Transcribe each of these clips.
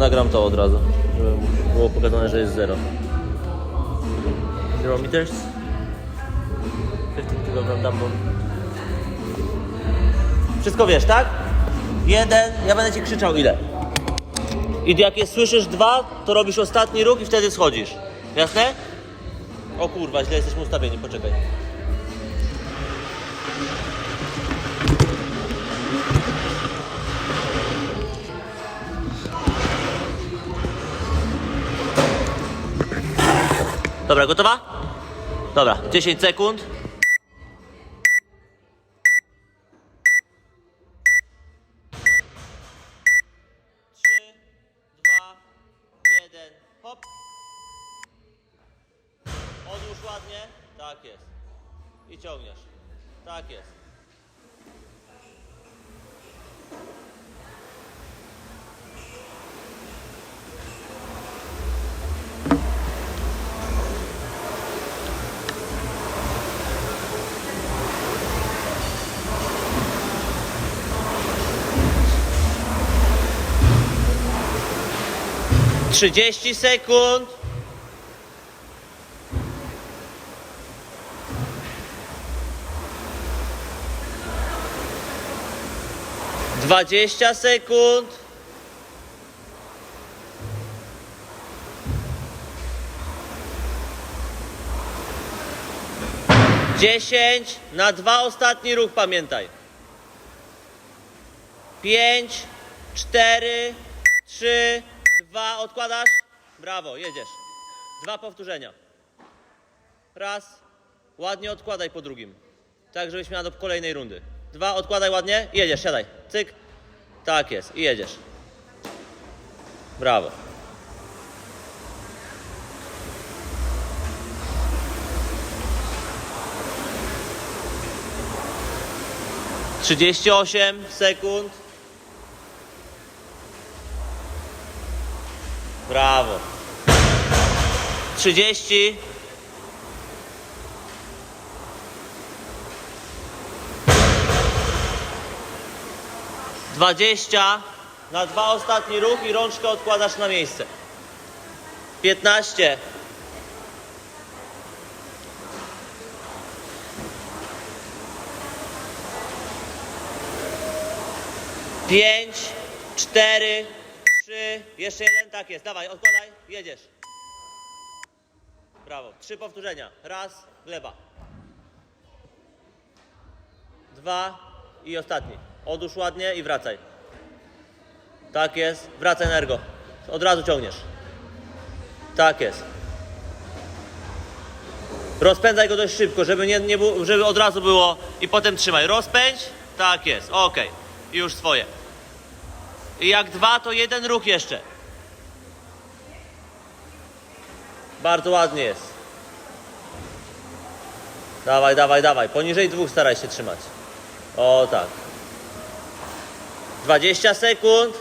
Nagram to od razu, żeby było pokazane, że jest 0. Zero meters. 15 kg dumbbell. Wszystko wiesz, tak? Jeden, ja będę ci krzyczał ile. I jak je słyszysz dwa, to robisz ostatni ruch i wtedy schodzisz. Jasne? O kurwa, źle jesteśmy ustawieni, poczekaj. Dobra, gotowa? Dobra, 10 sekund. Trzy, dwa, jeden, hop. Odłóż. Tak jest. I ciągniesz. Tak jest. Trzydzieści sekund. Dwadzieścia sekund. Dziesięć. Na dwa ostatni ruch pamiętaj. Pięć, cztery, trzy, dwa. Odkładasz? Brawo, jedziesz. Dwa powtórzenia. Raz. Ładnie odkładaj po drugim. Tak, żebyś miała do kolejnej rundy. Dwa, odkładaj ładnie jedziesz, siadaj. Cyk. Tak jest i jedziesz. Brawo. Trzydzieści osiem sekund. Brawo. Trzydzieści. Dwadzieścia. Na dwa ostatni ruch i rączkę odkładasz na miejsce. Piętnaście. Pięć, cztery, jeszcze jeden, tak jest. Dawaj, odkładaj, jedziesz. Brawo. Trzy powtórzenia. Raz, gleba. Dwa i ostatni. Odłóż ładnie i wracaj. Tak jest. Wracaj na ergo. Od razu ciągniesz. Tak jest. Rozpędzaj go dość szybko, żeby, nie, nie żeby od razu było i potem trzymaj. Rozpędź. Tak jest. Ok. Już swoje. I jak dwa, to jeden ruch jeszcze. Bardzo ładnie jest. Dawaj, dawaj, dawaj. Poniżej dwóch staraj się trzymać. O tak. 20 sekund.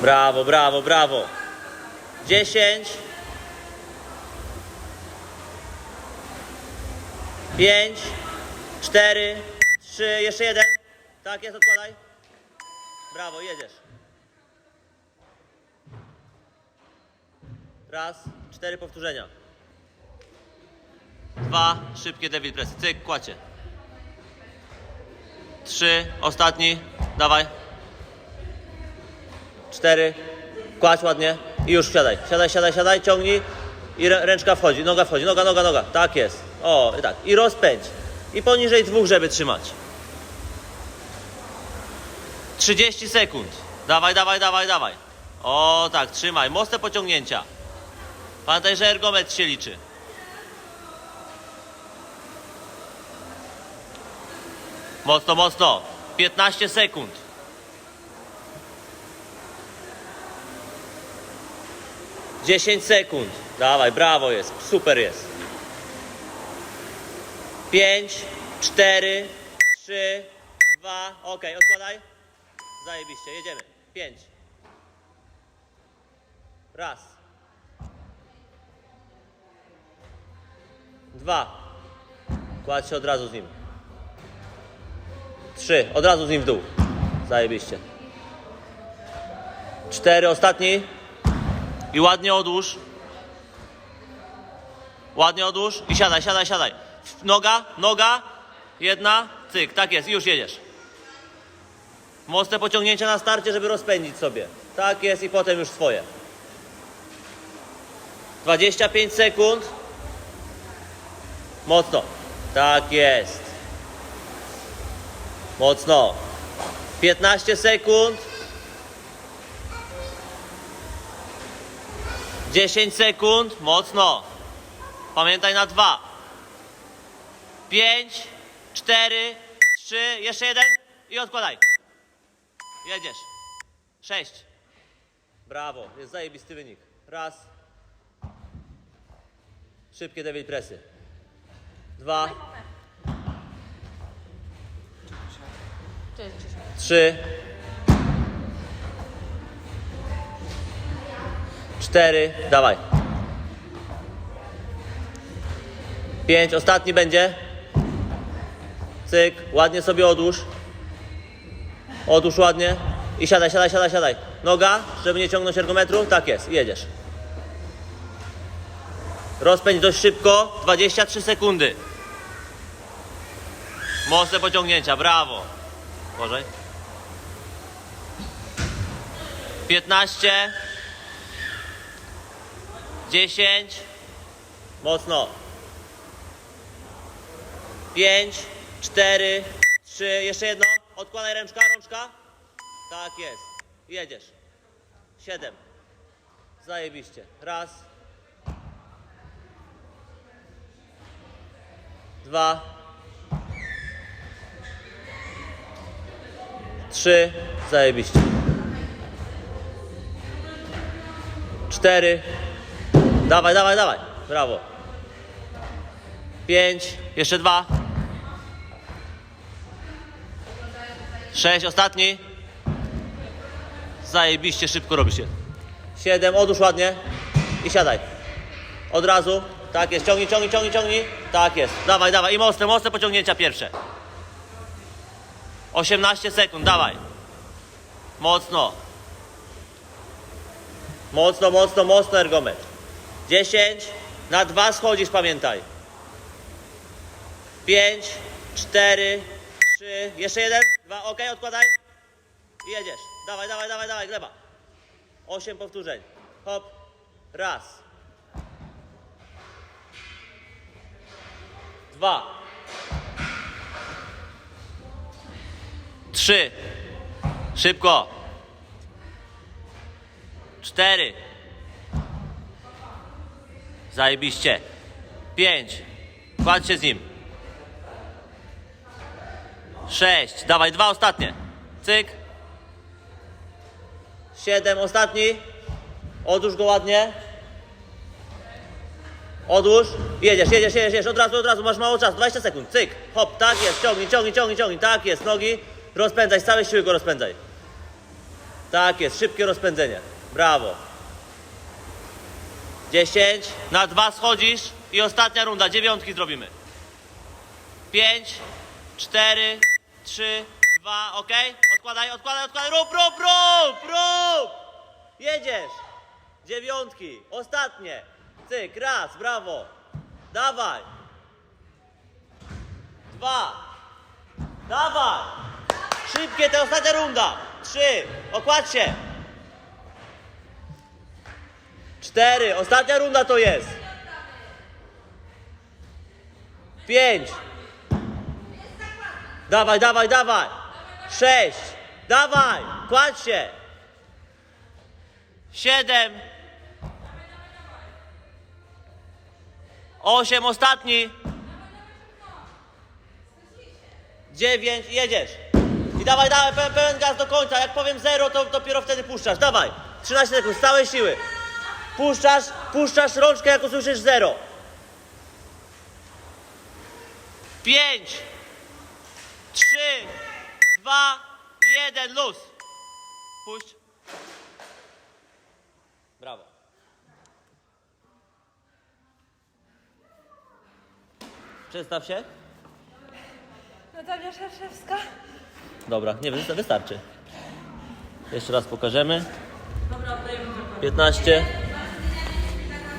Brawo, brawo, brawo. 10. 5, 4, 3, jeszcze jeden. Tak jest, odkładaj. Brawo, jedziesz. Raz, cztery powtórzenia. Dwa, szybkie David Press. Cyk, kłacie. Trzy, ostatni. Dawaj. Cztery. Kładź ładnie. I już siadaj. Siadaj, siadaj, siadaj, ciągnij. I rę- ręczka wchodzi, noga wchodzi, noga, noga, noga. Tak jest. O, i tak. I rozpędź. I poniżej dwóch, żeby trzymać. 30 sekund. Dawaj, dawaj, dawaj, dawaj. O, tak, trzymaj. Mocne pociągnięcia. Pamiętaj, że ergometr się liczy. Mocno, mocno. 15 sekund. Dziesięć sekund. Dawaj, brawo jest. Super jest. Pięć, cztery, trzy, dwa. Okej, odkładaj. Zajebiście, jedziemy. Pięć. Raz. Dwa. Kładź się od razu z nim. Trzy. Od razu z nim w dół. Zajebiście. Cztery. Ostatni. I ładnie odłóż. Ładnie odłóż i siadaj, siadaj, siadaj. Noga, noga. Jedna. Cyk. Tak jest. Już jedziesz. Mocne pociągnięcie na starcie, żeby rozpędzić sobie. Tak jest i potem już swoje. 25 sekund. Mocno. Tak jest. Mocno. 15 sekund. 10 sekund. Mocno. Pamiętaj na dwa. 5, 4, 3, jeszcze jeden i odkładaj. Jedziesz. 6. Brawo. Jest zajebisty wynik. Raz. Szybkie devil presy. Dwa. Trzy. Cztery. Dawaj. Pięć. Ostatni będzie. Cyk. Ładnie sobie odłóż. Odłóż ładnie. I siadaj, siadaj, siadaj, siadaj. Noga, żeby nie ciągnąć ergometru. Tak jest. Jedziesz. Rozpędź dość szybko. 23 sekundy. Mocne pociągnięcia. Brawo. Uważaj. 15 10 Mocno 5 4 3 Jeszcze jedno Odkładaj ręczka, rączka Tak jest Jedziesz 7 Zajebiście Raz Dwa Trzy. Zajebiście. Cztery. Dawaj, dawaj, dawaj. Brawo. Pięć. Jeszcze dwa. Sześć. Ostatni. Zajebiście szybko robisz się. Siedem. Odłóż ładnie. I siadaj. Od razu. Tak jest. Ciągnij, ciągnij, ciągnij, ciągnij. Tak jest. Dawaj, dawaj. I mocne, mocne pociągnięcia pierwsze. 18 sekund, dawaj. Mocno. Mocno, mocno, mocno ergometr. 10. Na dwa schodzisz, pamiętaj. 5, 4, 3. Jeszcze jeden. Dwa. Ok, odkładaj. I jedziesz. Dawaj, dawaj, dawaj, dawaj, gleba. 8 powtórzeń. Hop. Raz. Dwa. Trzy. Szybko. Cztery. Zajebiście. Pięć. Kładź się z nim. Sześć. Dawaj, dwa ostatnie. Cyk. Siedem. Ostatni. Odłóż go ładnie. Odłóż. Jedziesz, jedziesz, jedziesz, jedziesz. Od razu, od razu. Masz mało czasu. 20 sekund. Cyk. Hop. Tak jest. Ciągnij, ciągnij, ciągnij, ciągnij. Tak jest. Nogi. Rozpędzaj. Z całej siły go rozpędzaj. Tak jest. Szybkie rozpędzenie. Brawo. 10. Na dwa schodzisz. I ostatnia runda. Dziewiątki zrobimy. 5, 4, 3, 2. Ok? Odkładaj, odkładaj, odkładaj. Rób, rób, rób, rób. Jedziesz. Dziewiątki. Ostatnie. Cyk. Raz. Brawo. Dawaj. Dwa. Dawaj. Szybkie, to ostatnia runda. Trzy. Okładź się. Cztery. Ostatnia runda to jest. Pięć. Dawaj, dawaj, dawaj. Sześć. Dawaj. Kładź się. Siedem. Osiem. Ostatni. Dziewięć. Jedziesz. I dawaj, dawaj, pełen, pełen gaz do końca. Jak powiem zero, to dopiero wtedy puszczasz. Dawaj. 13 sekund, całej siły. Puszczasz, puszczasz rączkę, jak usłyszysz zero. Pięć, trzy, dwa, jeden, luz. Puść. Brawo. Przedstaw się. Natalia Szarszewska. Dobra, nie wysta- wystarczy. Jeszcze raz pokażemy. 15.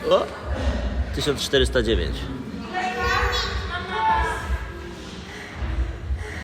O! 1409.